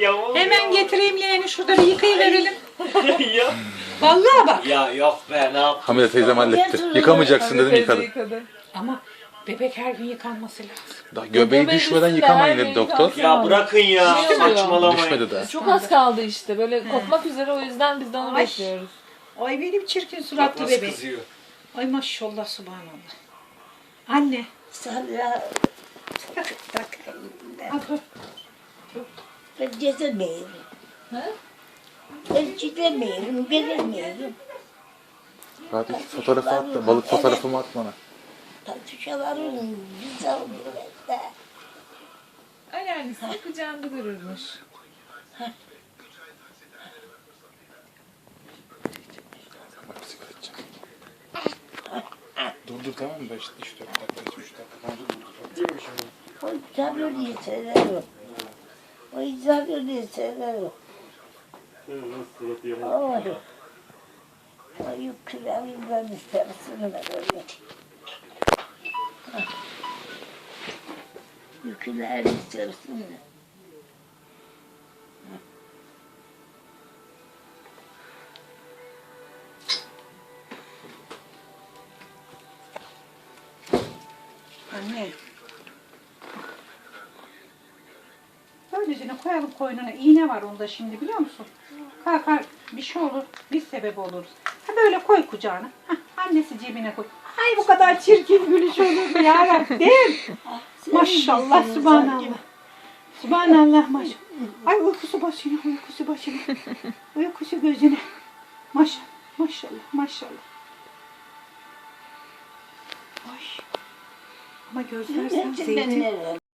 Yavrum. Hemen getireyim leğeni şurada bir yıkayıverelim. ya. Vallahi bak. ya yok be ne yap? Hamile teyzem halletti. Yıkamayacaksın dedim yıkadı. yıkadı. Ama bebek her gün yıkanması lazım. Daha göbeği Göbeği düşmeden yıkamayın her dedi gün doktor. yıkansın. Ya bırakın ya. Saçmalamayın. Düşmedi daha. Çok az kaldı işte. Böyle kopmak üzere o yüzden biz de onu Ay. bekliyoruz. Ay benim çirkin Bak suratlı nasıl bebeğim. kızıyor. Ay maşallah subhanallah. Anne. Tak tak. Al dur. Ben gezemiyorum. Ben gidemiyorum, gelemiyorum. Hadi şu fotoğrafı at da balık fotoğrafımı at bana. Tartışalarım güzel oluyor. Anneannesi kucağında dururmuş. Bak sigara içeceğim. Dur dur tamam mı? 5 3 4 dakika 3 dakika falan dur dur. O zaruri severim. O zaruri severim. Oy. O yüklerimden istersin böyle. Yükler istersin. Anne. Böylece koyalım koynuna. İğne var onda şimdi biliyor musun? Kalkar bir şey olur. Bir sebep oluruz. Ha böyle koy kucağına. Hah, annesi cebine koy. Ay bu kadar çirkin gülüş olur mu ya Rabbim? Maşallah subhanallah. Subhanallah maşallah. Ay uykusu başına uykusu başına. Uykusu gözüne. Maşallah maşallah maşallah. Ay. Ama gözler sen zeytin.